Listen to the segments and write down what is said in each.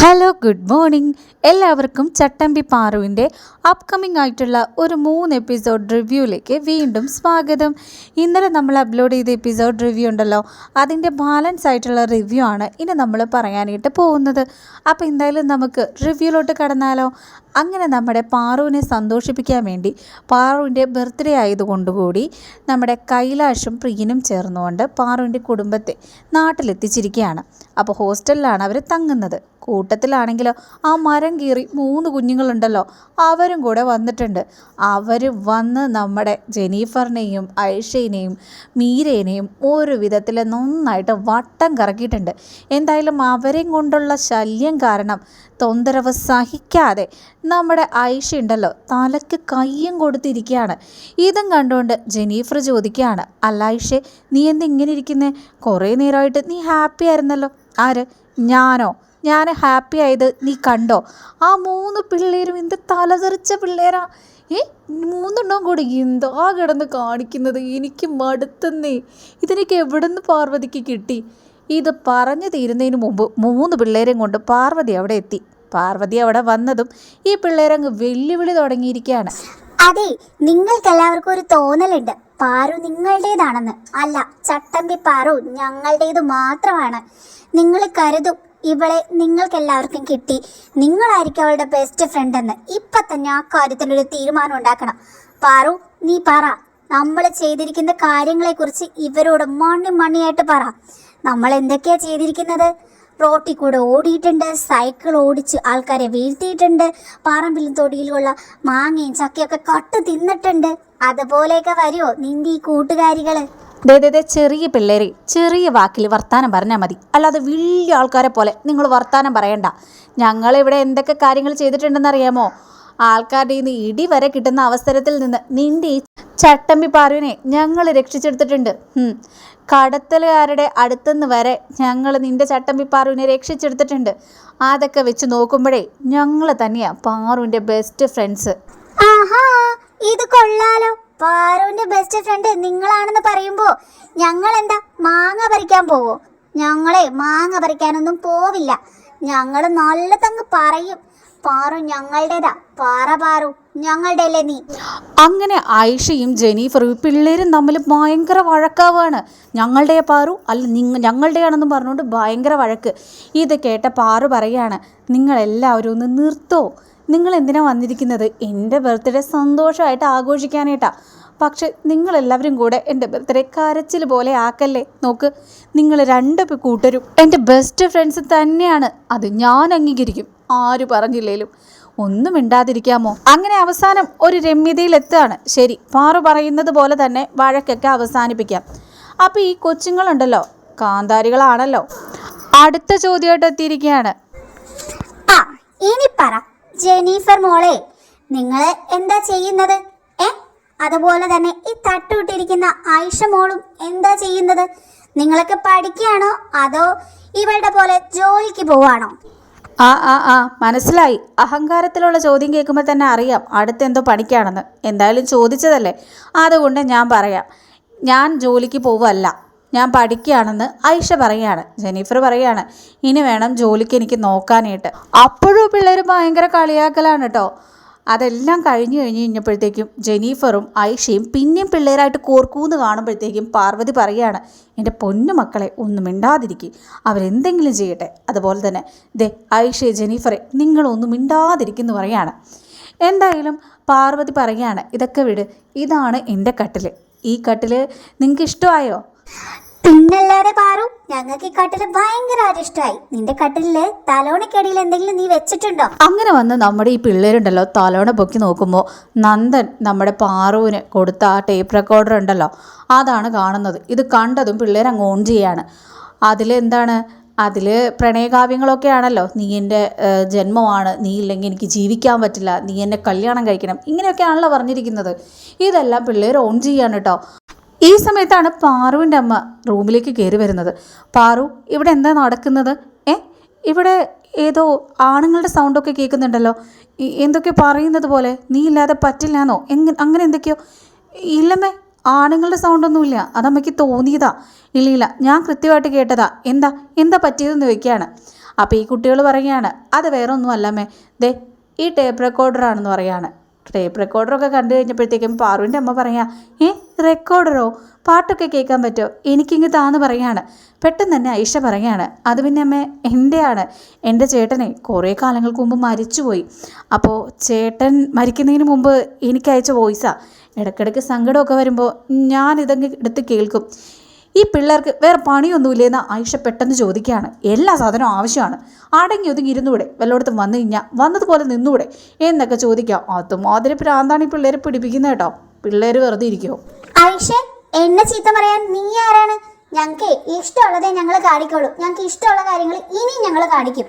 Hello good morning എല്ലാവർക്കും ചട്ടമ്പി പാറുവിന്റെ upcoming ആയിട്ടുള്ള ഒരു മൂന്ന് എപ്പിസോഡ് റിവ്യൂയിലേക്ക് വീണ്ടും സ്വാഗതം. ഇന്നലെ നമ്മൾ അപ്ലോഡ് ചെയ്ത എപ്പിസോഡ് റിവ്യൂ ഉണ്ടല്ലോ അതിന്റെ ബാലൻസ് ആയിട്ടുള്ള റിവ്യൂ ആണ് ഇനി നമ്മൾ പറയാനായിട്ട് പോകുന്നത്. അപ്പോൾ എന്തായാലും നമുക്ക് റിവ്യൂലോട്ട് കടന്നാലോ. അങ്ങനെ നമ്മുടെ പാറുവിനെ സന്തോഷിപ്പിക്കാൻ വേണ്ടി പാറുവിന്റെ ബർത്ത്ഡേ ആയതുകൊണ്ടുകൂടി നമ്മുടെ കൈലാഷും പ്രിയനും ചേർന്നുകൊണ്ട് പാറുവിന്റെ കുടുംബത്തെ നാട്ടിലെത്തിച്ചിരിക്കുകയാണ്. അപ്പോൾ ഹോസ്റ്റലിലാണ് അവർ തങ്ങുന്നത്. കൂട്ടത്തിലാണെങ്കിലോ ആ മരം കീറി മൂന്ന് കുഞ്ഞുങ്ങളുണ്ടല്ലോ അവരും കൂടെ വന്നിട്ടുണ്ട്. അവർ വന്ന് നമ്മുടെ ജെനീഫറിനെയും ഐഷേനെയും മീരേനെയും ഒരു വിധത്തിൽ നന്നായിട്ട് വട്ടം കറക്കിയിട്ടുണ്ട്. എന്തായാലും അവരെയും കൊണ്ടുള്ള ശല്യം കാരണം തൊന്തരവ് സഹിക്കാതെ നമ്മുടെ ഐഷ ഉണ്ടല്ലോ തലയ്ക്ക് കയ്യും കൊടുത്തിരിക്കുകയാണ്. ഇതും കണ്ടുകൊണ്ട് ജെനീഫർ ചോദിക്കുകയാണ് അല്ല ഐഷെ നീ എന്താ ഇങ്ങനെ ഇരിക്കുന്നേ? കുറേ നേരമായിട്ട് നീ ഹാപ്പി ആയിരുന്നല്ലോ. ആര്? ഞാനോ? ഞാൻ ഹാപ്പി ആയത് നീ കണ്ടോ? ആ മൂന്ന് പിള്ളേരും എന്ത് തലതെറിച്ച പിള്ളേരാ. ഏ മൂന്നെണ്ണം കൂടി എന്താ കിടന്ന് കാണിക്കുന്നത്? എനിക്ക് മടുത്തന്നേ. ഇതിനൊക്കെ എവിടെ നിന്ന് പാർവതിക്ക് കിട്ടി? ഇത് പറഞ്ഞു തീരുന്നതിന് മുമ്പ് മൂന്ന് പിള്ളേരെയും കൊണ്ട് പാർവതി അവിടെ എത്തി. പാർവതി അവിടെ വന്നതും ഈ പിള്ളേരങ്ങ് വെല്ലുവിളി തുടങ്ങിയിരിക്കുകയാണ്. അതെ നിങ്ങൾക്കെല്ലാവർക്കും ഒരു തോന്നലുണ്ട്. പാറു നിങ്ങളുടേതാണെന്ന്. അല്ല ചട്ടമ്പി പാറു ഞങ്ങളുടേത് മാത്രമാണ്. നിങ്ങൾ കരുതും ഇവളെ നിങ്ങൾക്കെല്ലാവർക്കും കിട്ടി. നിങ്ങളായിരിക്കും അവളുടെ ബെസ്റ്റ് ഫ്രണ്ട് എന്ന്. ഇപ്പൊ തന്നെ ആ കാര്യത്തിലൊരു തീരുമാനം ഉണ്ടാക്കണം. പാറു നീ പറ. നമ്മൾ ചെയ്തിരിക്കുന്ന കാര്യങ്ങളെ കുറിച്ച് ഇവരോട് മണി മണിയായിട്ട് പറ. നമ്മൾ എന്തൊക്കെയാ ചെയ്തിരിക്കുന്നത്? റോട്ടിൽ കൂടെ ഓടിയിട്ടുണ്ട് സൈക്കിൾ ഓടിച്ച് ആൾക്കാരെ വീഴ്ത്തിയിട്ടുണ്ട് പറമ്പിലും തൊടിയിലുള്ള മാങ്ങയും ചക്കയൊക്കെ കട്ട് തിന്നിട്ടുണ്ട്. അതുപോലെയൊക്കെ വരുമോ നിന്റെ ഈ കൂട്ടുകാരികൾ? ദേ ചെറിയ പിള്ളേരെ ചെറിയ വാക്കിൽ വർത്താനം പറഞ്ഞാൽ മതി. അല്ലാതെ വലിയ ആൾക്കാരെ പോലെ നിങ്ങൾ വർത്താനം പറയണ്ട. ഞങ്ങളിവിടെ എന്തൊക്കെ കാര്യങ്ങൾ ചെയ്തിട്ടുണ്ടെന്ന് അറിയാമോ ആൾക്കാരുടെ ഇന്ന് ഇടി വരെ കിട്ടുന്ന അവസരത്തിൽ നിന്ന് നിന്റെ ഈ ചട്ടമ്പി പാറുവിനെ ഞങ്ങൾ രക്ഷിച്ചെടുത്തിട്ടുണ്ട്. കടത്തലുകാരുടെ അടുത്തുനിന്ന് വരെ ഞങ്ങൾ നിന്റെ ചട്ടമ്പി പാറുവിനെ രക്ഷിച്ചെടുത്തിട്ടുണ്ട്. അതൊക്കെ വെച്ച് നോക്കുമ്പോഴേ ഞങ്ങൾ തന്നെയാണ് പാറുവിന്റെ ബെസ്റ്റ് ഫ്രണ്ട്സ് ആഹാ ഇത് കൊള്ളാലോ. പാറുവിന്റെ ബെസ്റ്റ് ഫ്രണ്ട് നിങ്ങളാണെന്ന് പറയുമ്പോ ഞങ്ങൾ എന്താ മാങ്ങ പറിക്കാൻ പോവോ? ഞങ്ങളെ മാങ്ങ പറിക്കാനൊന്നും പോവില്ല. ഞങ്ങൾ നല്ലതങ്ങ് പറയും. പാറു ഞങ്ങളുടേതാ. പാറ പാറു ഞങ്ങളുടെ അല്ലേ നീ? അങ്ങനെ ആയിഷയും ജെനീഫറും പിള്ളേരും തമ്മിൽ ഭയങ്കര വഴക്കാവാണ്. ഞങ്ങളുടെ പാറു? അല്ല നിങ്ങ ഞങ്ങളുടെയാണെന്ന് പറഞ്ഞുകൊണ്ട് ഭയങ്കര വഴക്ക്. ഇത് കേട്ട പാറു പറയാണ് നിങ്ങളെല്ലാവരും ഒന്ന് നിർത്തോ. നിങ്ങൾ എന്തിനാണ് വന്നിരിക്കുന്നത്? എന്റെ ബർത്ത്ഡേ സന്തോഷമായിട്ട് ആഘോഷിക്കാനായിട്ടാ. പക്ഷെ നിങ്ങളെല്ലാവരും കൂടെ എന്റെ ബർത്ത്ഡേ കരച്ചിൽ പോലെ ആക്കല്ലേ? നോക്ക് നിങ്ങൾ രണ്ട് കൂട്ടരും. എന്റെ ബെസ്റ്റ് ഫ്രണ്ട്സ് തന്നെയാണ്. അത് ഞാൻ അംഗീകരിക്കും. ആര് പറഞ്ഞില്ലേലും. ഒന്നും മിണ്ടാതിരിക്കാമോ? അങ്ങനെ അവസാനം ഒരു രമ്യതയിലെത്തുകയാണ്. ശരി പാറു പറയുന്നത് പോലെ തന്നെ വഴക്കൊക്കെ അവസാനിപ്പിക്കാം. അപ്പോൾ ഈ കൊച്ചുങ്ങളുണ്ടല്ലോ? കാന്താരികളാണല്ലോ? അടുത്ത ചോദ്യമായിട്ട് എത്തിയിരിക്കുകയാണ്. ആ ഇനി പറ. ജെനീഫർ മോളെ നിങ്ങൾ എന്താ ചെയ്യുന്നത്? ഏ? അതുപോലെ തന്നെ ഈ തട്ടുവിട്ടിരിക്കുന്ന ആയിഷ മോളും എന്താ ചെയ്യുന്നത്? നിങ്ങളൊക്കെ പഠിക്കുകയാണോ അതോ ഇവളുടെ പോലെ ജോലിക്ക് പോവാണോ? ആ ആ ആ മനസ്സിലായി. അഹങ്കാരത്തിലുള്ള ചോദ്യം കേൾക്കുമ്പോൾ തന്നെ അറിയാം അടുത്ത് എന്തോ പണിക്കാണെന്ന്. എന്തായാലും ചോദിച്ചതല്ലേ? അതുകൊണ്ട് ഞാൻ പറയാം. ഞാൻ ജോലിക്ക് പോവല്ല ഞാൻ പഠിക്കുകയാണെന്ന് ഐഷ പറയാണ് ജെനീഫർ പറയാണ് ഇനി വേണം ജോലിക്ക് എനിക്ക് നോക്കാനായിട്ട്. അപ്പോഴും പിള്ളേർ ഭയങ്കര കളിയാക്കലാണ് കേട്ടോ അതെല്ലാം കഴിഞ്ഞു കഴിഞ്ഞ് കഴിഞ്ഞപ്പോഴത്തേക്കും ജെനീഫറും ഐഷയും പിന്നെയും പിള്ളേരായിട്ട് കോർക്കൂന്ന് കാണുമ്പോഴത്തേക്കും പാർവതി പറയാണ് എന്റെ പൊന്നു മക്കളെ ഒന്നും മിണ്ടാതിരിക്കും. അവരെന്തെങ്കിലും ചെയ്യട്ടെ. അതുപോലെ തന്നെ ദേ ഐഷെ ജെനീഫറെ നിങ്ങളൊന്നും മിണ്ടാതിരിക്കുന്നു പറയാണ്. എന്തായാലും പാർവതി പറയാണ് ഇതൊക്കെ വിട് ഇതാണ് എന്റെ കട്ടിൽ ഈ കട്ടിൽ നിങ്ങൾക്ക് ഇഷ്ടമായോ പിന്നല്ലാതെ പാറു ഞങ്ങൾക്ക് ഈ കട്ടിൽ ഭയങ്കരമായിട്ട് ഇഷ്ടമായി. നിന്റെ കട്ടിലിൽ തലോണക്കടിയിൽ എന്തെങ്കിലും നീ വെച്ചിട്ടുണ്ടോ? അങ്ങനെ വന്ന് നമ്മുടെ ഈ പിള്ളേരുണ്ടല്ലോ തലോണ പൊക്കി നോക്കുമ്പോൾ നന്ദൻ നമ്മുടെ പാറുവിന് കൊടുത്ത ആ ടേപ്പ് റെക്കോർഡർ ഉണ്ടല്ലോ അതാണ് കാണുന്നത്. ഇത് കണ്ടതും പിള്ളേർ അങ്ങ് ഓൺ ചെയ്യാണ്. അതിലെന്താണ് അതിൽ പ്രണയകാവ്യങ്ങളൊക്കെ ആണല്ലോ നീ എന്റെ ജന്മമാണ്. നീ ഇല്ലെങ്കിൽ എനിക്ക് ജീവിക്കാൻ പറ്റില്ല. നീ എന്നെ കല്യാണം കഴിക്കണം. ഇങ്ങനെയൊക്കെയാണല്ലോ പറഞ്ഞിരിക്കുന്നത്. ഇതെല്ലാം പിള്ളേർ ഓൺ ചെയ്യാണ് കേട്ടോ. ഈ സമയത്താണ് പാറുവിന്റെ അമ്മ റൂമിലേക്ക് കയറി വരുന്നത്. പാറു ഇവിടെ എന്താ നടക്കുന്നത്? ഏ? ഇവിടെ ഏതോ ആണുങ്ങളുടെ സൗണ്ടൊക്കെ കേൾക്കുന്നുണ്ടല്ലോ. എന്തൊക്കെ പറയുന്നത് പോലെ നീ ഇല്ലാതെ പറ്റില്ലാന്നോ? എങ്ങനെ അങ്ങനെ എന്തൊക്കെയോ? ഇല്ലമ്മേ ആണുങ്ങളുടെ സൗണ്ടൊന്നുമില്ല അതമ്മയ്ക്ക് തോന്നിയതാ. ഇല്ല ഇല്ല ഞാൻ കൃത്യമായിട്ട് കേട്ടതാ. എന്താ എന്താ പറ്റിയതെന്ന് ചോദിക്കുകയാണ്. അപ്പോൾ ഈ കുട്ടികൾ പറയുകയാണ് അത് വേറെ ഒന്നും അല്ലമ്മേ. ദേ ഈ ടേപ്പ് റെക്കോർഡറാണെന്ന് പറയാണ് ടേപ്പ് റെക്കോർഡറൊക്കെ കണ്ടു കഴിഞ്ഞപ്പോഴത്തേക്കും പാറുവിന്റെ അമ്മ പറയാ ഏ റെക്കോർഡറോ പാട്ടൊക്കെ കേൾക്കാൻ പറ്റുമോ എനിക്കിങ്ങ് താന്ന് പറയാണ്. പെട്ടെന്ന് തന്നെ ഐഷ പറയാണ് അത് പിന്നെ അമ്മേ എന്റെയാണ് എന്റെ ചേട്ടനെ കുറേ കാലങ്ങൾക്ക് മുമ്പ് മരിച്ചുപോയി. അപ്പോൾ ചേട്ടൻ മരിക്കുന്നതിന് മുമ്പ് എനിക്ക് അയച്ച വോയിസാ ഇടയ്ക്കിടയ്ക്ക് സങ്കടമൊക്കെ വരുമ്പോൾ ഞാനിതങ്ങ് എടുത്ത് കേൾക്കും. ഈ പിള്ളേർക്ക് വേറെ പണിയൊന്നുമില്ലേന്ന് ആയിഷ പെട്ടെന്ന് ചോദിക്കുകയാണ്. എല്ലാ സാധനവും ആവശ്യമാണ്. അടങ്ങി ഒതുങ്ങി ഇരുന്നൂടെ വല്ലയിടത്തും വന്നു കഴിഞ്ഞാൽ വന്നതുപോലെ നിന്നൂടെ എന്നൊക്കെ ചോദിക്കാം അതുമാതിരി പ്രാന്താണ് ഈ പിള്ളേരെ പിടിപ്പിക്കുന്നത് കേട്ടോ. പിള്ളേർ വെറുതെ ഇരിക്കുമോ എന്നെ ചീത്ത പറയാൻ നീ ആരാണ്? ഞങ്ങൾക്ക് ഇഷ്ടമുള്ളതേ ഞങ്ങൾ കാണിക്കുള്ളൂ. ഞങ്ങൾക്ക് ഇഷ്ടമുള്ള കാര്യങ്ങൾ ഇനിയും ഞങ്ങൾ കാണിക്കും.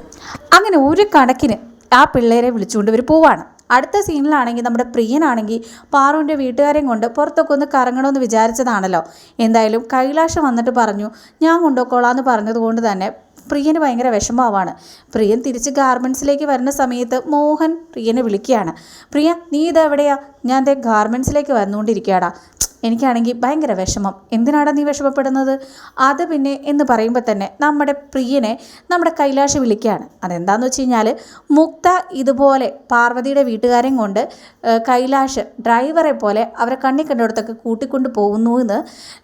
അങ്ങനെ ഒരു കണക്കിന് ആ പിള്ളേരെ വിളിച്ചുകൊണ്ട് ഇവർ പോവാണ്. അടുത്ത സീനിലാണെങ്കിൽ നമ്മുടെ പ്രിയനാണെങ്കിൽ പാറുവിന്റെ വീട്ടുകാരെയും കൊണ്ട് പുറത്തൊക്കെ ഒന്ന് കറങ്ങണമെന്ന് വിചാരിച്ചതാണല്ലോ. എന്തായാലും കൈലാഷ് വന്നിട്ട് പറഞ്ഞു ഞാൻ കൊണ്ടുപോയിക്കോളാന്ന് പറഞ്ഞതുകൊണ്ട് തന്നെ പ്രിയന് ഭയങ്കര വിഷമമാവാണ് പ്രിയൻ തിരിച്ച് ഗാർമെൻസിലേക്ക് വരുന്ന സമയത്ത് മോഹൻ പ്രിയനെ വിളിക്കുകയാണ്. പ്രിയ നീ ഇതെവിടെയാ? ഞാൻ ദേ ഗാർമെൻസിലേക്ക് വന്നുകൊണ്ടിരിക്കുകയാടാ. എനിക്കാണെങ്കിൽ ഭയങ്കര വിഷമം. എന്തിനാടാ നീ വിഷമപ്പെടുന്നത്? അത് പിന്നെ എന്ന് പറയുമ്പോൾ തന്നെ നമ്മുടെ പ്രിയനെ നമ്മുടെ കൈലാഷ് വിളിക്കുകയാണ്. അതെന്താണെന്ന് വെച്ച് കഴിഞ്ഞാൽ മുക്ത ഇതുപോലെ പാർവതിയുടെ വീട്ടുകാരെയും കൊണ്ട് കൈലാഷ് ഡ്രൈവറെ പോലെ അവരെ കണ്ണി കണ്ടിടത്തൊക്കെ കൂട്ടിക്കൊണ്ട് പോകുന്നു എന്ന്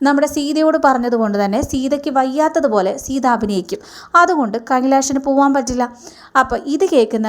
നമ്മുടെ സീതയോട് പറഞ്ഞതുകൊണ്ട് തന്നെ സീതയ്ക്ക് വയ്യാത്തതുപോലെ സീത അഭിനയിക്കും. അതുകൊണ്ട് കൈലാഷിന് പോകാൻ പറ്റില്ല. അപ്പോൾ ഇത് കേൾക്കുന്ന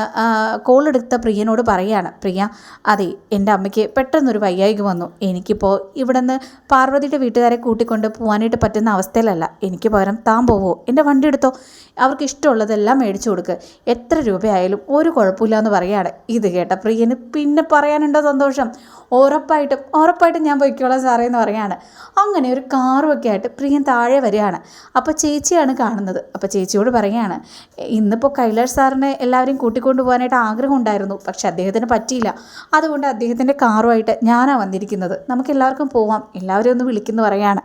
കോൾ എടുത്ത പ്രിയനോട് പറയാണ് പ്രിയ അതെ എന്റെ അമ്മയ്ക്ക് പെട്ടെന്നൊരു വയ്യായിക വന്നു. എനിക്കിപ്പോൾ ഇവിടെ നിന്ന് പാർവതിയുടെ വീട്ടുകാരെ കൂട്ടിക്കൊണ്ട് പോകാനായിട്ട് പറ്റുന്ന അവസ്ഥയിലല്ല. എനിക്ക് പകരം താൻ പോവോ? എന്റെ വണ്ടി എടുത്തോ? അവർക്ക് ഇഷ്ടമുള്ളതെല്ലാം മേടിച്ചു കൊടുക്ക്. എത്ര രൂപയായാലും ഒരു കുഴപ്പമില്ല എന്ന് പറയുകയാണ്. ഇത് കേട്ട പ്രിയന് പിന്നെ പറയാനുണ്ടോ സന്തോഷം? ഉറപ്പായിട്ടും ഉറപ്പായിട്ടും ഞാൻ പൊയ്ക്കോളാം സാറേ എന്ന് പറയാണ് അങ്ങനെ ഒരു കാറുമൊക്കെ ആയിട്ട് പ്രിയൻ താഴെ വരികയാണ്. അപ്പോൾ ചേച്ചിയാണ് കാണുന്നത്. അപ്പോൾ ചേച്ചിയോട് പറയുകയാണ് ഇന്നിപ്പോൾ കൈലാഷ് സാറിനെ എല്ലാവരെയും കൂട്ടിക്കൊണ്ട് പോകാനായിട്ട് ആഗ്രഹം ഉണ്ടായിരുന്നു. പക്ഷെ അദ്ദേഹത്തിന് പറ്റിയില്ല. അതുകൊണ്ട് അദ്ദേഹത്തിന്റെ കാറുമായിട്ട് ഞാനാണ് വന്നിരിക്കുന്നത്. നമുക്ക് എല്ലാവർക്കും പോവാം. എല്ലാവരും ഒന്ന് വിളിക്കുന്നു പറയാണ്.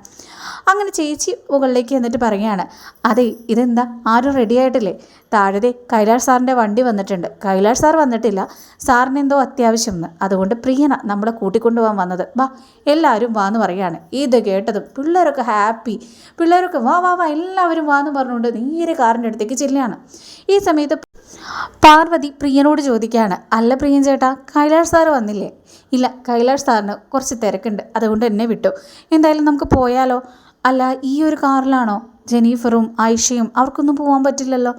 അങ്ങനെ ചേച്ചി മുകളിലേക്ക് എന്നിട്ട് പറയുകയാണ് അതെ ഇതെന്താ? ആരും റെഡി ആയിട്ടില്ലേ? താഴെ കൈലാഷ് സാറിന്റെ വണ്ടി വന്നിട്ടുണ്ട്. കൈലാഷ് സാർ വന്നിട്ടില്ല. സാറിന് എന്തോ അത്യാവശ്യം അതുകൊണ്ട് പ്രിയന നമ്മളെ കൂട്ടിക്കൊണ്ടുപോകാൻ വന്നത്. വാ എല്ലാവരും വാ എന്ന് പറയാണ് ഇത് കേട്ടതും പിള്ളേരൊക്കെ ഹാപ്പി. പിള്ളേരൊക്കെ വാ വാ വാ എല്ലാവരും വാ എന്ന് പറഞ്ഞുകൊണ്ട് നേരെ കാറിന്റെ അടുത്തേക്ക് ചെല്ലുകയാണ്. ഈ സമയത്ത് പാർവതി പ്രിയനോട് ചോദിക്കുകയാണ്. അല്ല പ്രിയൻ ചേട്ടാ കൈലാഷ് സാർ വന്നില്ലേ? ഇല്ല കൈലാഷ് സാറിന് കുറച്ച് തിരക്കുണ്ട്. അതുകൊണ്ട് എന്നെ വിട്ടു. എന്തായാലും നമുക്ക് പോയാലോ? അല്ല ഈ ഒരു കാറിലാണോ? ജെനീഫറും ആയിഷയും അവർക്കൊന്നും പോകാൻ പറ്റില്ലല്ലോ.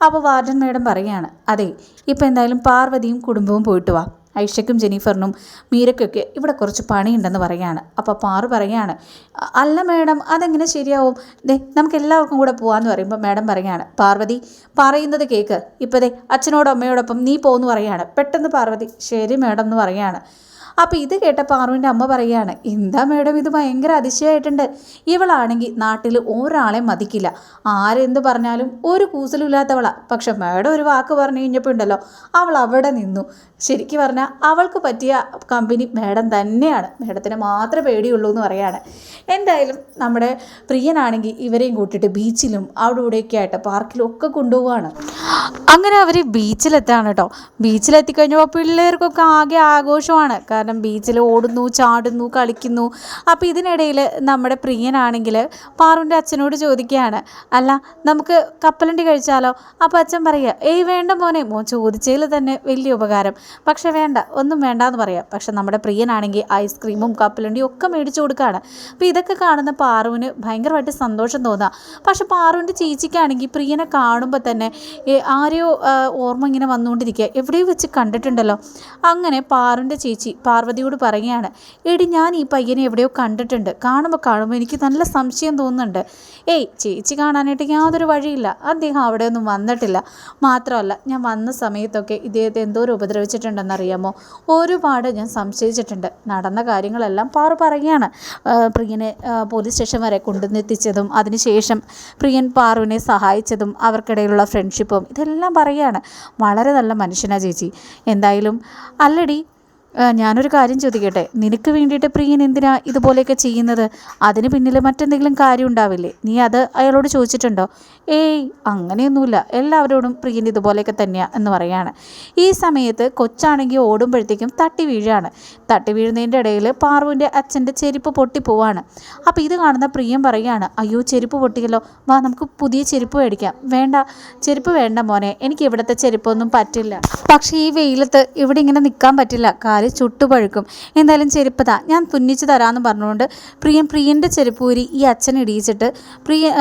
അപ്പോൾ വാർഡൻ മേഡം പറയുകയാണ് അതെ ഇപ്പം എന്തായാലും പാർവതിയും കുടുംബവും പോയിട്ട് വാ. ഐഷയ്ക്കും ജെനീഫറിനും മീരയ്ക്കൊക്കെ ഇവിടെ കുറച്ച് പണിയുണ്ടെന്ന് പറയാണ് അപ്പോൾ പാറു പറയാണ് അല്ല മേഡം അതെങ്ങനെ ശരിയാവും? ദേ നമുക്ക് എല്ലാവർക്കും കൂടെ പോകാമെന്ന് പറയുമ്പോൾ മേഡം പറയാണ് പാർവതി പറയുന്നത് കേക്ക്. ഇപ്പോൾ ദേ അച്ഛനോടും അമ്മയോടൊപ്പം നീ പോകുന്നു പറയാണ് പെട്ടെന്ന് പാർവതി ശരി മേഡം എന്ന് പറയാണ് അപ്പോൾ ഇത് കേട്ട പാറുവിന്റെ അമ്മ പറയുകയാണ് എന്താ മേഡം ഇത് ഭയങ്കര അതിശയമായിട്ടുണ്ട് ഇവളാണെങ്കിൽ നാട്ടിൽ ഒരാളെ മതിക്കില്ല. ആരെന്ത് പറഞ്ഞാലും ഒരു കൂസലുമില്ലാത്തവളാ. പക്ഷെ മേഡം ഒരു വാക്ക് പറഞ്ഞു കഴിഞ്ഞപ്പോൾ ഉണ്ടല്ലോ അവൾ അവിടെ നിന്നു. ശരിക്കും പറഞ്ഞാൽ അവൾക്ക് പറ്റിയ കമ്പനി മേഡം തന്നെയാണ്. മേഡത്തിന് മാത്രമേ പേടിയുള്ളൂ എന്ന് പറയാണ് എന്തായാലും നമ്മുടെ പ്രിയനാണെങ്കിൽ ഇവരെയും കൂട്ടിയിട്ട് ബീച്ചിലും അവിടെ ഇവിടെയൊക്കെ ആയിട്ട് പാർക്കിലും ഒക്കെ കൊണ്ടുപോവാണ്. അങ്ങനെ അവർ ബീച്ചിലെത്താണ് കേട്ടോ ബീച്ചിലെത്തിക്കഴിഞ്ഞപ്പോൾ പിള്ളേർക്കൊക്കെ ആകെ ആഘോഷമാണ്. കാരണം ബീച്ചിൽ ഓടുന്നു ചാടുന്നു കളിക്കുന്നു. അപ്പോൾ ഇതിനിടയിൽ നമ്മുടെ പ്രിയനാണെങ്കിൽ പാറുവിന്റെ അച്ഛനോട് ചോദിക്കുകയാണ് അല്ല നമുക്ക് കപ്പലണ്ടി കഴിച്ചാലോ? അപ്പോൾ അച്ഛൻ പറയുക ഏയ് വേണ്ട മോനെ. മോൻ ചോദിച്ചതിൽ തന്നെ വലിയ ഉപകാരം. പക്ഷേ വേണ്ട ഒന്നും വേണ്ട എന്ന് പറയാം. പക്ഷേ നമ്മുടെ പ്രിയനാണെങ്കിൽ ഐസ്ക്രീമും കപ്പലണ്ടിയും ഒക്കെ മേടിച്ചു കൊടുക്കുകയാണ്. അപ്പോൾ ഇതൊക്കെ കാണുന്ന പാറുവിന് ഭയങ്കരമായിട്ട് സന്തോഷം തോന്നുക പക്ഷെ പാറുവിന്റെ ചേച്ചിക്കാണെങ്കിൽ പ്രിയനെ കാണുമ്പോൾ തന്നെ ആരെയോ ഓർമ്മ ഇങ്ങനെ വന്നുകൊണ്ടിരിക്കുക. എവിടെയോ വെച്ച് കണ്ടിട്ടുണ്ടല്ലോ. അങ്ങനെ പാറുവിന്റെ ചേച്ചി പാർവതിയോട് പറയുകയാണ് എടി ഞാൻ ഈ പയ്യനെ എവിടെയോ കണ്ടിട്ടുണ്ട്. കാണുമ്പോൾ കാണുമ്പോൾ എനിക്ക് നല്ല സംശയം തോന്നുന്നുണ്ട്. ഏയ് ചേച്ചി കാണാനായിട്ട് യാതൊരു വഴിയില്ല. അദ്ദേഹം അവിടെ ഒന്നും വന്നിട്ടില്ല. മാത്രമല്ല ഞാൻ വന്ന സമയത്തൊക്കെ ഇദ്ദേഹത്തെ എന്തോരം ഉപദ്രവിച്ചിട്ടുണ്ടെന്നറിയാമോ? ഒരുപാട് ഞാൻ സംശയിച്ചിട്ടുണ്ട്. നടന്ന കാര്യങ്ങളെല്ലാം പാറു പറയുകയാണ്. പ്രിയനെ പോലീസ് സ്റ്റേഷൻ വരെ കൊണ്ടുവന്നെത്തിച്ചതും അതിനുശേഷം പ്രിയൻ പാറുവിനെ സഹായിച്ചതും അവർക്കിടയിലുള്ള ഫ്രണ്ട്ഷിപ്പും ഇതെല്ലാം പറയുകയാണ്. വളരെ നല്ല മനുഷ്യനാ ചേച്ചി. എന്തായാലും അല്ലടി ഞാനൊരു കാര്യം ചോദിക്കട്ടെ? നിനക്ക് വേണ്ടിയിട്ട് പ്രിയൻ എന്തിനാ ഇതുപോലെയൊക്കെ ചെയ്യുന്നത്? അതിന് പിന്നിൽ മറ്റെന്തെങ്കിലും കാര്യം ഉണ്ടാവില്ലേ? നീ അത് അയാളോട് ചോദിച്ചിട്ടുണ്ടോ? ഏയ് അങ്ങനെയൊന്നുമില്ല. എല്ലാവരോടും പ്രിയൻ ഇതുപോലെയൊക്കെ തന്നെയാണ് എന്ന് പറയാണ്. ഈ സമയത്ത് കൊച്ചാണെങ്കിൽ ഓടുമ്പോഴത്തേക്കും തട്ടി വീഴാണ്. തട്ടി വീഴുന്നതിന്റെ ഇടയിൽ പാർവിന്റെ അച്ഛന്റെ ചെരുപ്പ് പൊട്ടിപ്പോവാണ് അപ്പോൾ ഇത് കാണുന്ന പ്രിയൻ പറയുകയാണ് അയ്യോ ചെരുപ്പ് പൊട്ടിയല്ലോ. വാ നമുക്ക് പുതിയ ചെരുപ്പ് മേടിക്കാം. വേണ്ട ചെരുപ്പ് വേണ്ട മോനെ. എനിക്ക് ഇവിടുത്തെ ചെരുപ്പൊന്നും പറ്റില്ല. പക്ഷേ ഈ വെയിലത്ത് ഇവിടെ ഇങ്ങനെ നിൽക്കാൻ പറ്റില്ല. കാൽ ചുട്ടുപഴുക്കും. എന്തായാലും ചെരുപ്പ് താ ഞാൻ തുന്നിച്ച് തരാമെന്ന് പറഞ്ഞുകൊണ്ട് പ്രിയൻ പ്രിയന്റെ ചെരുപ്പ് ഊരി ഈ അച്ഛൻ ഇടിയിച്ചിട്ട് പ്രിയ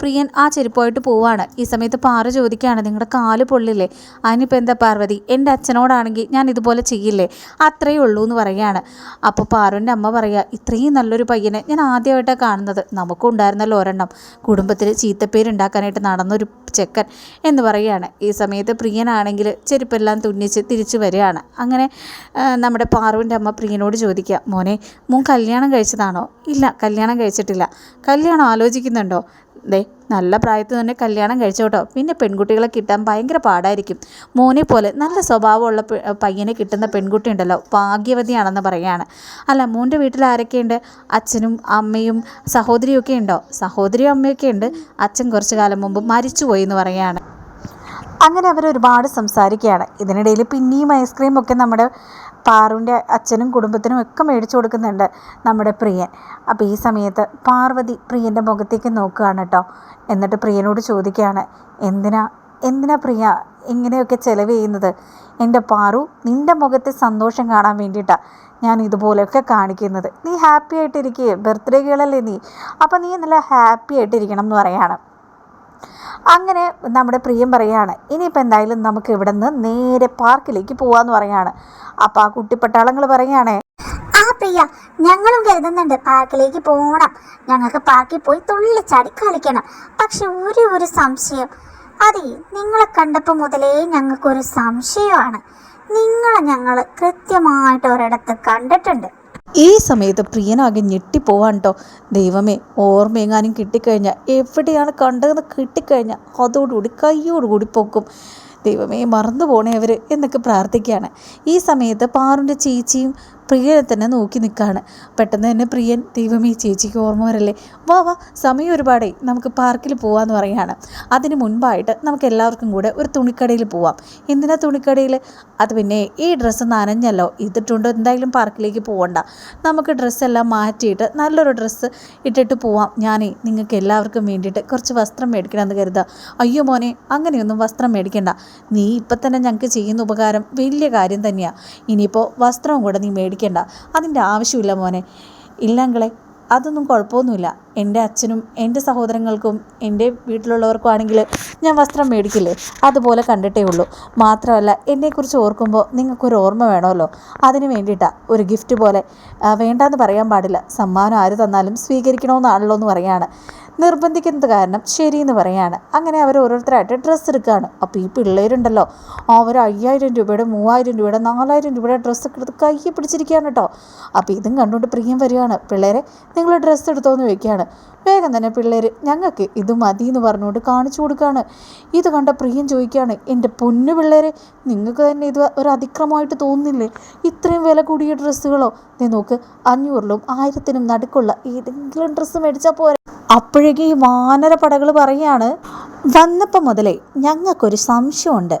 പ്രിയൻ ആ ചെരുപ്പുമായിട്ട് പോവാണ്. ഈ സമയത്ത് പാറ ചോദിക്കുകയാണ് നിങ്ങളുടെ കാൽ പൊള്ളില്ലേ? അതിനിപ്പോൾ എന്താ പാർവതി? എന്റെ അച്ഛനോടാണെങ്കിൽ ഞാൻ ഇതുപോലെ ചെയ്യില്ലേ? അത്രയേ ഉള്ളൂ എന്ന് പറയുകയാണ്. അപ്പോൾ പാറുവിന്റെ അമ്മ പറയുക ഇത്രയും നല്ലൊരു പയ്യനെ ഞാൻ ആദ്യമായിട്ടാണ് കാണുന്നത്. നമുക്കും ഉണ്ടായിരുന്നല്ലോ ഒരെണ്ണം. കുടുംബത്തിൽ ചീത്തപ്പേരുണ്ടാക്കാനായിട്ട് നടന്നൊരു ചെക്കൻ എന്ന് പറയുകയാണ്. ഈ സമയത്ത് പ്രിയനാണെങ്കിൽ ചെരുപ്പെല്ലാം തുന്നിച്ച് തിരിച്ചു വരികയാണ്. അങ്ങനെ നമ്മുടെ പാറുവിന്റെ അമ്മ പ്രിയനോട് ചോദിക്കുക മോനെ മോൻ കല്യാണം കഴിച്ചതാണോ? ഇല്ല കല്യാണം കഴിച്ചിട്ടില്ല. കല്യാണം ആലോചിക്കുന്നുണ്ടോ? ദേ നല്ല പ്രായത്തിൽ തന്നെ കല്യാണം കഴിച്ചോട്ടോ. പിന്നെ പെൺകുട്ടികളെ കിട്ടാൻ ഭയങ്കര പാടായിരിക്കും. മോനെ പോലെ നല്ല സ്വഭാവമുള്ള പയ്യനെ കിട്ടുന്ന പെൺകുട്ടി ഉണ്ടല്ലോ ഭാഗ്യവതിയാണെന്ന് പറയുകയാണ്. അല്ല മോന്റെ വീട്ടിൽ ആരൊക്കെയുണ്ട്? അച്ഛനും അമ്മയും സഹോദരിയും ഒക്കെ ഉണ്ടോ? സഹോദരിയും അമ്മയൊക്കെ ഉണ്ട്. അച്ഛൻ കുറച്ച് കാലം മുമ്പ് മരിച്ചുപോയി എന്ന് പറയുകയാണ്. അങ്ങനെ അവർ ഒരുപാട് സംസാരിക്കുകയാണ്. ഇതിനിടയിൽ പിന്നെയും ഐസ്ക്രീം ഒക്കെ നമ്മുടെ പാറുവിന്റെ അച്ഛനും കുടുംബത്തിനും ഒക്കെ മേടിച്ചു കൊടുക്കുന്നുണ്ട് നമ്മുടെ പ്രിയൻ. അപ്പോൾ ഈ സമയത്ത് പാർവതി പ്രിയന്റെ മുഖത്തേക്ക് നോക്കുകയാണ് കേട്ടോ. എന്നിട്ട് പ്രിയനോട് ചോദിക്കുകയാണ് എന്തിനാ എന്തിനാ പ്രിയ ഇങ്ങനെയൊക്കെ ചിലവ് ചെയ്യുന്നത്? എന്റെ പാറു നിന്റെ മുഖത്തെ സന്തോഷം കാണാൻ വേണ്ടിയിട്ടാണ് ഞാൻ ഇതുപോലെയൊക്കെ കാണിക്കുന്നത്. നീ ഹാപ്പി ആയിട്ടിരിക്കുക ബർത്ത്ഡേകളല്ലേ നീ? അപ്പോൾ നീ നല്ല ഹാപ്പി ആയിട്ടിരിക്കണം എന്ന് പറയാണ് അങ്ങനെ നമ്മുടെ പ്രിയം പറയുകയാണ് ഇനിയിപ്പോൾ എന്തായാലും നമുക്ക് ഇവിടെ നിന്ന് നേരെ പാർക്കിലേക്ക് പോവാന്ന് പറയാണ് അപ്പോൾ ആ കുട്ടിപ്പട്ടാളങ്ങൾ പറയുകയാണേ ആ പ്രിയ ഞങ്ങളും കരുതുന്നുണ്ട് പാർക്കിലേക്ക് പോകണം ഞങ്ങൾക്ക് പാർക്കിൽ പോയി തുള്ളിച്ചാടി കളിക്കണം. പക്ഷെ ഒരു ഒരു സംശയം. അതെ നിങ്ങളെ കണ്ടപ്പോൾ മുതലേ ഞങ്ങൾക്കൊരു സംശയമാണ്. നിങ്ങളെ ഞങ്ങൾ കൃത്യമായിട്ട് ഒരിടത്ത് കണ്ടിട്ടുണ്ട്. ഈ സമയത്ത് പ്രിയനാകെ ഞെട്ടിപ്പോവാൻ കേട്ടോ ദൈവമേ ഓർമ്മയെങ്ങാനും കിട്ടിക്കഴിഞ്ഞാൽ എവിടെയാണ് കണ്ടതെന്ന് കിട്ടിക്കഴിഞ്ഞാൽ അതോടുകൂടി കയ്യോടുകൂടി പൊക്കും. ദൈവമേ മറന്നു പോണേ അവർ എന്നൊക്കെ പ്രാർത്ഥിക്കുകയാണ്. ഈ സമയത്ത് പാറുന്റെ ചേച്ചിയും പ്രിയനെ തന്നെ നോക്കി നിൽക്കുകയാണ്. പെട്ടെന്ന് തന്നെ പ്രിയൻ ദൈവമേ ചേച്ചിക്ക് ഓർമ്മ വരല്ലേ? വാ വാ സമയം ഒരുപാടേ നമുക്ക് പാർക്കിൽ പോവാന്ന് പറയുകയാണ്. അതിന് മുൻപായിട്ട് നമുക്ക് എല്ലാവർക്കും കൂടെ ഒരു തുണിക്കടയിൽ പോവാം. എന്തിനാ തുണിക്കടയിൽ? അത് പിന്നെ ഈ ഡ്രസ്സ് നനഞ്ഞല്ലോ ഇതിട്ടുണ്ട് എന്തായാലും പാർക്കിലേക്ക് പോകണ്ട നമുക്ക് ഡ്രസ്സെല്ലാം മാറ്റിയിട്ട് നല്ലൊരു ഡ്രസ്സ് ഇട്ടിട്ട് പോവാം. ഞാനേ നിങ്ങൾക്ക് എല്ലാവർക്കും വേണ്ടിയിട്ട് കുറച്ച് വസ്ത്രം മേടിക്കണമെന്ന് കരുതുക അയ്യോ മോനെ അങ്ങനെയൊന്നും വസ്ത്രം മേടിക്കണ്ട. നീ ഇപ്പം തന്നെ ഞങ്ങൾക്ക് ചെയ്യുന്ന ഉപകാരം വലിയ കാര്യം തന്നെയാണ് ഇനിയിപ്പോൾ വസ്ത്രവും കൂടെ നീ മേടിക്കണ്ട അതിന്റെ ആവശ്യമില്ല മോനെ. ഇല്ലങ്ങളെ അതൊന്നും കുഴപ്പമൊന്നുമില്ല. എന്റെ അച്ഛനും എന്റെ സഹോദരങ്ങൾക്കും എന്റെ വീട്ടിലുള്ളവർക്കും ആണെങ്കിൽ ഞാൻ വസ്ത്രം മേടിക്കില്ലേ? അതുപോലെ കണ്ടിട്ടേ ഉള്ളൂ. മാത്രമല്ല എന്നെക്കുറിച്ച് ഓർക്കുമ്പോൾ നിങ്ങൾക്കൊരു ഓർമ്മ വേണമല്ലോ. അതിന് വേണ്ടിയിട്ടാണ് ഒരു ഗിഫ്റ്റ് പോലെ വേണ്ടാന്ന് പറയാൻ പാടില്ല. സമ്മാനം ആര് തന്നാലും സ്വീകരിക്കണമെന്നാണല്ലോ എന്ന് പറയാണ് നിർബന്ധിക്കുന്നത് കാരണം ശരിയെന്ന് പറയാണ്. അങ്ങനെ അവർ ഓരോരുത്തരായിട്ട് ഡ്രസ്സ് എടുക്കുകയാണ് അപ്പോൾ ഈ പിള്ളേരുണ്ടല്ലോ. അവർ അയ്യായിരം രൂപയുടെ മൂവായിരം രൂപയുടെ നാലായിരം രൂപയുടെ ഡ്രസ്സ് എടുത്ത് കൈ പിടിച്ചിരിക്കുകയാണ് കേട്ടോ അപ്പോൾ ഇതും കണ്ടുകൊണ്ട് പ്രിയം വരികയാണ്. പിള്ളേരെ നിങ്ങൾ ഡ്രസ്സ് എടുത്തോന്ന് ചോദിക്കുകയാണ്. വേഗം തന്നെ പിള്ളേർ ഞങ്ങൾക്ക് ഇത് മതി എന്ന് പറഞ്ഞുകൊണ്ട് കാണിച്ചു കൊടുക്കുകയാണ്. ഇത് കണ്ട പ്രിയം ചോദിക്കുകയാണ് എന്റെ പൊന്നു പിള്ളേരെ നിങ്ങൾക്ക് തന്നെ ഇത് ഒരു അതിക്രമമായിട്ട് തോന്നുന്നില്ലേ? ഇത്രയും വില കൂടിയ ഡ്രസ്സുകളോ നീ നോക്ക് അഞ്ഞൂറിലും ആയിരത്തിനും നടുക്കുള്ള ഏതെങ്കിലും ഡ്രസ്സ് മേടിച്ചാൽ പോരെ? അപ്പോഴേക്കും ഈ വാനര പടകൾ പറയാണ് വന്നപ്പോൾ മുതലേ ഞങ്ങൾക്കൊരു സംശയമുണ്ട്.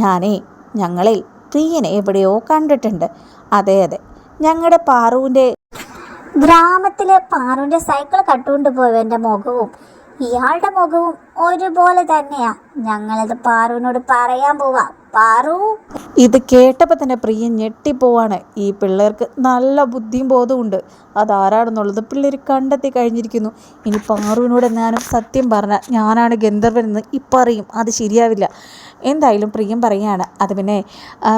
ഞാനേ ഞങ്ങളെ പ്രിയനെ എവിടെയോ കണ്ടിട്ടുണ്ട്. അതെ അതെ. ഞങ്ങളുടെ പാറുവിന്റെ ഗ്രാമത്തിലെ പാറുവിന്റെ സൈക്കിൾ കട്ടുകൊണ്ട് പോയവന്റെ മുഖവും ഇയാളുടെ മുഖവും ഒരുപോലെ തന്നെയാ. ഞങ്ങളിത് പാറുവിനോട് പറയാൻ പോവാ. പാറു? ഇത് കേട്ടപ്പോൾ തന്നെ പ്രിയ ഞെട്ടിപ്പോവാണ്. ഈ പിള്ളേർക്ക് നല്ല ബുദ്ധിയും ബോധമുണ്ട് അതാരാണെന്നുള്ളത് പിള്ളേർ കണ്ടെത്തി കഴിഞ്ഞിരിക്കുന്നു. ഇനി പാറുവിനോട് ഞാനും സത്യം പറഞ്ഞാൽ ഞാനാണ് ഗന്ധർവനെന്ന് ഇപ്പം അറിയും. അത് ശരിയാവില്ല. എന്തായാലും പ്രിയം പറയാണ് അത് പിന്നെ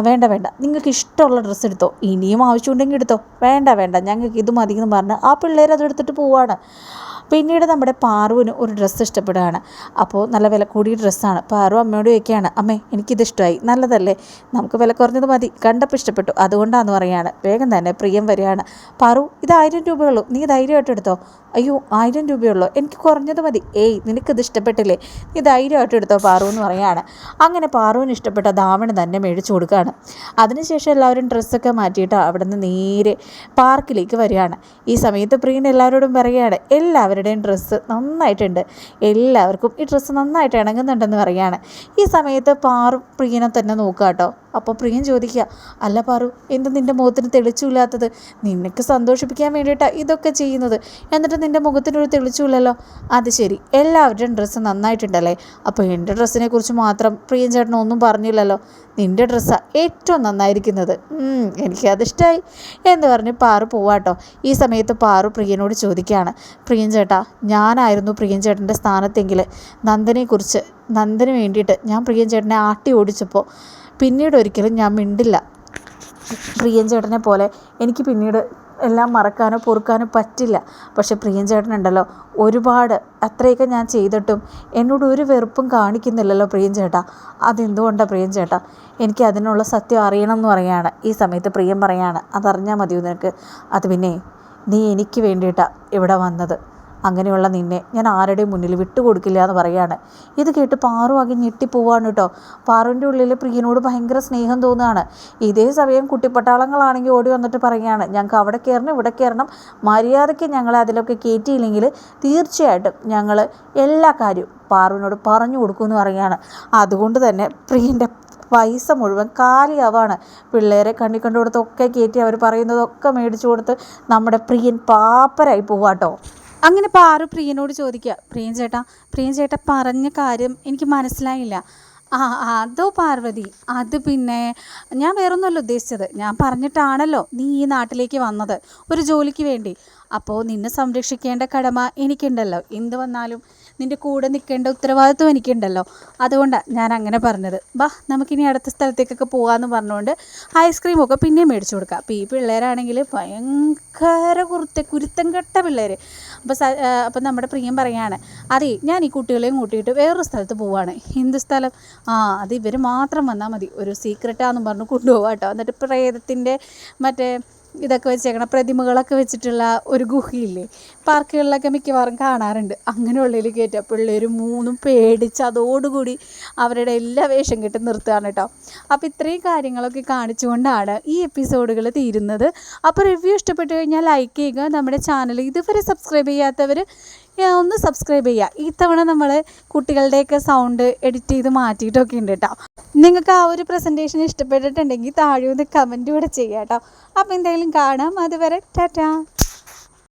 വേണ്ട വേണ്ട. നിങ്ങൾക്ക് ഇഷ്ടമുള്ള ഡ്രസ്സ് എടുത്തോ? ഇനിയും ആവശ്യമുണ്ടെങ്കിൽ എടുത്തോ? വേണ്ട വേണ്ട. ഞങ്ങൾക്ക് ഇത് മതി എന്ന് പറഞ്ഞ് ആ പിള്ളേർ അതെടുത്തിട്ട് പോവാണ്. പിന്നീട് നമ്മുടെ പാറുവിന് ഒരു ഡ്രസ്സ് ഇഷ്ടപ്പെടുകയാണ്. അപ്പോൾ നല്ല വില കൂടിയ ഡ്രസ്സാണ് പാറു അമ്മയോട് ചോദിക്കുകയാണ് അമ്മേ എനിക്കിത് ഇഷ്ടമായി. നല്ലതല്ലേ? നമുക്ക് വില കുറഞ്ഞത് മതി. കണ്ടപ്പോൾ ഇഷ്ടപ്പെട്ടു. അതുകൊണ്ടാണെന്ന് പറയുകയാണ് വേഗം തന്നെ പ്രിയം വരികയാണ്. പാറു ഇത് ആയിരം രൂപയുള്ളൂ നീ ധൈര്യമായിട്ട് എടുത്തോ? അയ്യോ ആയിരം രൂപയുള്ളൂ? എനിക്ക് കുറഞ്ഞത് മതി. ഏയ് നിനക്കിത് ഇഷ്ടപ്പെട്ടില്ലേ? നീ ധൈര്യമായിട്ട് എടുത്തോ പാറു എന്ന് പറയാണ് അങ്ങനെ പാറുവിന് ഇഷ്ടപ്പെട്ട ദാവണ തന്നെ മേടിച്ചു കൊടുക്കുകയാണ്. അതിനുശേഷം എല്ലാവരും ഡ്രസ്സൊക്കെ മാറ്റിയിട്ട് അവിടെ നിന്ന് നേരെ പാർക്കിലേക്ക് വരികയാണ്. ഈ സമയത്ത് പ്രിയൻ എല്ലാവരോടും പറയുകയാണ് എല്ലാവരുടെയും ഡ്രസ്സ് നന്നായിട്ടുണ്ട്. എല്ലാവർക്കും ഈ ഡ്രസ്സ് നന്നായിട്ട് ഇണങ്ങുന്നുണ്ടെന്ന് പറയുകയാണ്. ഈ സമയത്ത് പാറു പ്രിയനെ തന്നെ നോക്കുക കേട്ടോ. അപ്പോൾ പ്രിയൻ ചോദിക്കുക അല്ല പാറു എന്ത് നിന്റെ മുഖത്തിന് തെളിച്ചില്ലാത്തത്? നിനക്ക് സന്തോഷിപ്പിക്കാൻ വേണ്ടിയിട്ടാണ് ഇതൊക്കെ ചെയ്യുന്നത്. എന്നിട്ട് നിന്റെ മുഖത്തിനൊരു തെളിച്ചില്ലല്ലോ. അത് ശരി എല്ലാവരുടെയും ഡ്രസ്സ് നന്നായിട്ടുണ്ടല്ലേ? അപ്പോൾ എന്റെ ഡ്രസ്സിനെ കുറിച്ച് മാത്രം പ്രിയൻ ചേട്ടൻ ഒന്നും പറഞ്ഞില്ലല്ലോ. നിന്റെ ഡ്രസ്സാണ് ഏറ്റവും നന്നായിരിക്കുന്നത്. എനിക്കതിഷ്ടമായി എന്ന് പറഞ്ഞ് പാറു പോവാട്ടോ ഈ സമയത്ത് പാറു പ്രിയനോട് ചോദിക്കുകയാണ് പ്രിയൻ ചേട്ടാ ഞാനായിരുന്നു പ്രിയൻ ചേട്ടന്റെ സ്ഥാനത്തെങ്കിൽ നന്ദനെക്കുറിച്ച് നന്ദന് വേണ്ടിയിട്ട് ഞാൻ പ്രിയൻ ചേട്ടനെ ആട്ടി ഓടിച്ചപ്പോൾ പിന്നീട് ഒരിക്കലും ഞാൻ മിണ്ടില്ല. പ്രിയൻ ചേട്ടനെ പോലെ എനിക്ക് പിന്നീട് എല്ലാം മറക്കാനോ പൊറുക്കാനോ പറ്റില്ല. പക്ഷേ പ്രിയൻ ചേട്ടനുണ്ടല്ലോ ഒരുപാട് അത്രയൊക്കെ ഞാൻ ചെയ്തിട്ടും എന്നോട് ഒരു വെറുപ്പും കാണിക്കുന്നില്ലല്ലോ പ്രിയൻ ചേട്ടാ അതെന്തുകൊണ്ടാണ് പ്രിയൻ ചേട്ടാ എനിക്ക് അതിനുള്ള സത്യം അറിയണം എന്ന് പറയാണ്. ഈ സമയത്ത് പ്രിയം പറയാണ്. അതറിഞ്ഞാൽ മതിയോ നിനക്ക്? അത് പിന്നെ നീ എനിക്ക് വേണ്ടിയിട്ടാണ് ഇവിടെ വന്നത്. അങ്ങനെയുള്ള നിന്നെ ഞാൻ ആരുടെയും മുന്നിൽ വിട്ടുകൊടുക്കില്ല എന്ന് പറയാണ്. ഇത് കേട്ട് പാറു ആകെ ഞെട്ടിപ്പോവാണ് കേട്ടോ. പാറുവിന്റെ ഉള്ളിൽ പ്രിയനോട് ഭയങ്കര സ്നേഹം തോന്നുകയാണ്. ഇതേ സമയം കുട്ടിപ്പട്ടാളങ്ങളാണെങ്കിൽ ഓടി വന്നിട്ട് പറയുകയാണ് ഞങ്ങൾക്ക് അവിടെ കയറണം ഇവിടെ കയറണം. മര്യാദയ്ക്ക് ഞങ്ങളെ അതിലൊക്കെ കയറ്റിയില്ലെങ്കിൽ തീർച്ചയായിട്ടും ഞങ്ങൾ എല്ലാ കാര്യവും പാറുവിനോട് പറഞ്ഞു കൊടുക്കുമെന്ന് പറയുകയാണ്. അതുകൊണ്ട് തന്നെ പ്രിയന്റെ പൈസ മുഴുവൻ കാലിയാവാണ്. പിള്ളേരെ കണ്ണി കണ്ടുകൊടുത്തൊക്കെ കയറ്റി അവർ പറയുന്നതൊക്കെ മേടിച്ചു കൊടുത്ത് നമ്മുടെ പ്രിയൻ പാപ്പരായി പോവാട്ടോ. അങ്ങനെ പാറു പ്രിയനോട് ചോദിക്കുക പ്രിയൻ ചേട്ടാ പ്രിയൻ ചേട്ട പറഞ്ഞ കാര്യം എനിക്ക് മനസ്സിലായില്ല. ആ അതോ പാർവതി അത് പിന്നെ ഞാൻ വേറൊന്നുമല്ല ഉദ്ദേശിച്ചത്. ഞാൻ പറഞ്ഞിട്ടാണല്ലോ നീ ഈ നാട്ടിലേക്ക് വന്നത് ഒരു ജോലിക്ക് വേണ്ടി. അപ്പോൾ നിന്നെ സംരക്ഷിക്കേണ്ട കടമ എനിക്കുണ്ടല്ലോ. എന്ത് വന്നാലും നിന്റെ കൂടെ നിൽക്കേണ്ട ഉത്തരവാദിത്വം എനിക്കുണ്ടല്ലോ. അതുകൊണ്ടാണ് ഞാൻ അങ്ങനെ പറഞ്ഞത്. ബാ നമുക്കിനി അടുത്ത സ്ഥലത്തേക്കൊക്കെ പോകാമെന്ന് പറഞ്ഞുകൊണ്ട് ഐസ്ക്രീമൊക്കെ പിന്നെയും മേടിച്ചു കൊടുക്കാം. അപ്പോൾ ഈ പിള്ളേരാണെങ്കിൽ ഭയങ്കര കുരുത്ത കുരുത്തം കെട്ട പിള്ളേർ അപ്പോൾ സ അപ്പോൾ നമ്മുടെ പ്രിയം പറയാണ് അതെ ഞാൻ ഈ കുട്ടികളെയും കൂട്ടിയിട്ട് വേറൊരു സ്ഥലത്ത് പോവാണ്. എന്ത് സ്ഥലം. ആ അത് ഇവർ മാത്രം വന്നാൽ മതി. ഒരു സീക്രട്ടാന്നും പറഞ്ഞു കൊണ്ടുപോകാം കേട്ടോ എന്നിട്ട് പ്രേതത്തിന്റെ മറ്റേ ഇതൊക്കെ വെച്ചേക്കണം പ്രതിമകളൊക്കെ വെച്ചിട്ടുള്ള ഒരു ഗുഹയില്ലേ? പാർക്കുകളിലൊക്കെ മിക്കവാറും കാണാറുണ്ട്. അങ്ങനെയുള്ളതിൽ കയറ്റുക പിള്ളേർ മൂന്നും പേടിച്ച് അതോടുകൂടി അവരുടെ എല്ലാ വേഷം കെട്ടി നിർത്തുകയാണ് കേട്ടോ. അപ്പോൾ ഇത്രയും കാര്യങ്ങളൊക്കെ കാണിച്ചുകൊണ്ടാണ് ഈ എപ്പിസോഡുകൾ തീരുന്നത്. അപ്പോൾ റിവ്യൂ ഇഷ്ടപ്പെട്ടു കഴിഞ്ഞാൽ ലൈക്ക് ചെയ്യുക നമ്മുടെ ചാനൽ ഇതുവരെ സബ്സ്ക്രൈബ് ചെയ്യാത്തവർ ഒന്ന് സബ്സ്ക്രൈബ് ചെയ്യുക ഇത്തവണ നമ്മൾ കുട്ടികളുടെയൊക്കെ സൗണ്ട് എഡിറ്റ് ചെയ്ത് മാറ്റിയിട്ടൊക്കെ ഉണ്ട് കേട്ടോ നിങ്ങൾക്ക് ആ ഒരു പ്രസന്റേഷൻ ഇഷ്ടപ്പെട്ടിട്ടുണ്ടെങ്കിൽ താഴെ ഒന്ന് കമന്റ് കൂടെ ചെയ്യാം കേട്ടോ അപ്പോൾ എന്തെങ്കിലും കാണാം. അതുവരെ ടാറ്റാ.